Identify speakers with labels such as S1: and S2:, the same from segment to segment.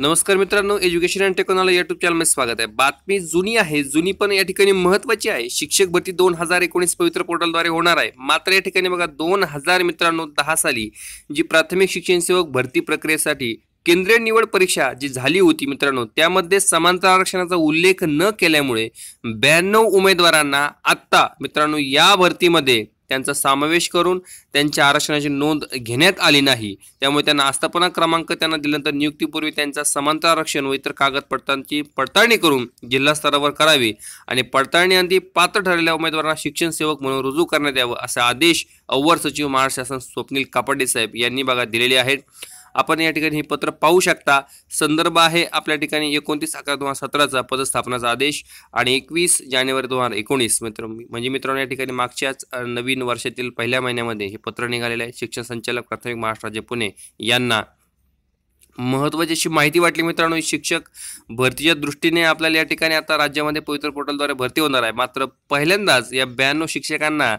S1: नमस्कार मित्रांनो education and technology YouTube चॅनलमध्ये स्वागत आहे. बातमी जुनी आहे. जुनी पण या ठिकाणी महत्वाची आहे. शिक्षक भरती दोन हजार एकोणीस पवित्र पोर्टलद्वारे होणार आहे. मात्र या ठिकाणी बघा दोन हजार मित्रांनो दहा साली जी प्राथमिक शिक्षण सेवक भरती प्रक्रियेसाठी केंद्रीय निवड परीक्षा जी झाली होती मित्रांनो त्यामध्ये समांतर आरक्षणाचा उल्लेख न केल्यामुळे ब्याण्णव उमेदवारांना आत्ता मित्रांनो या भरतीमध्ये त्यांचा समावेश करून त्यांच्या आरक्षणाची नोंद घेण्यात आली नाही. त्यामुळे त्यांना आस्थापना क्रमांक त्यांना दिल्यानंतर नियुक्तीपूर्वी त्यांचा समांतर आरक्षण व इतर कागदपत्रांची पडताळणी करून जिल्हा स्तरावर करावी आणि पडताळणी पात्र ठरलेल्या उमेदवारांना शिक्षण सेवक म्हणून रुजू करण्यात यावं असा आदेश अव्वल सचिव महाराष्ट्र शासन स्वप्नील कापडे साहेब यांनी बघा दिलेले आहेत. आपण या ठिकाणी हे पत्र पाहू शकता. संदर्भ आहे आपल्या ठिकाणी एकोणतीस अकरा दोन हजार सतराचा पदस्थापनाचा आदेश आणि एकवीस जानेवारी दोन हजार एकोणीस. मित्र म्हणजे मित्रांनो या ठिकाणी मागच्याच नवीन वर्षातील पहिल्या महिन्यामध्ये हे पत्र निघालेलं आहे. शिक्षण संचालक प्राथमिक महाराष्ट्र राज्य पुणे यांना. महत्त्वाची अशी माहिती वाटली मित्रांनो शिक्षक भरतीच्या दृष्टीने आपल्याला या ठिकाणी आता राज्यामध्ये पवित्र पोर्टलद्वारे भरती होणार आहे. मात्र पहिल्यांदाच या ब्याण्णव शिक्षकांना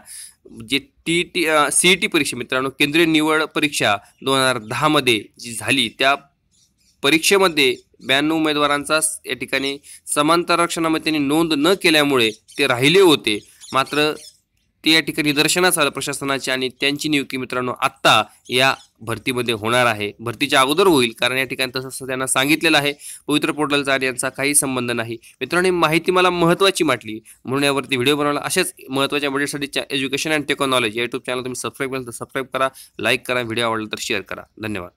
S1: जे T T C E T परीक्षा मित्रांनो केंद्रीय निवड परीक्षा दोन हजार दहामध्ये जी झाली त्या परीक्षेमध्ये ब्याण्णव उमेदवारांचा या ठिकाणी समांतर आरक्षणामध्ये त्यांनी नोंद न केल्यामुळे ते राहिले होते. मात्र ते या ठिकाणी निदर्शनास आलं प्रशासनाची आणि त्यांची नियुक्ती मित्रांनो आत्ता या भरतीमध्ये होणार आहे. भरतीच्या अगोदर होईल कारण या ठिकाणी तसं त्यांना सांगितलेलं आहे. पवित्र पोर्टलचा आणि यांचा काही संबंध नाही. मित्रांनो ही माहिती मला महत्त्वाची वाटली. म्हणून यावरती व्हिडिओ बनवला. अशाच महत्त्वाच्या व्हिडिओसाठी एज्युकेशन अँड टेक्नॉलॉजी या युट्यूब चॅनल तुम्ही सबस्क्राईब केलं तर सबस्क्राईब करा लाईक करा व्हिडिओ आवडला तर शेअर करा. धन्यवाद.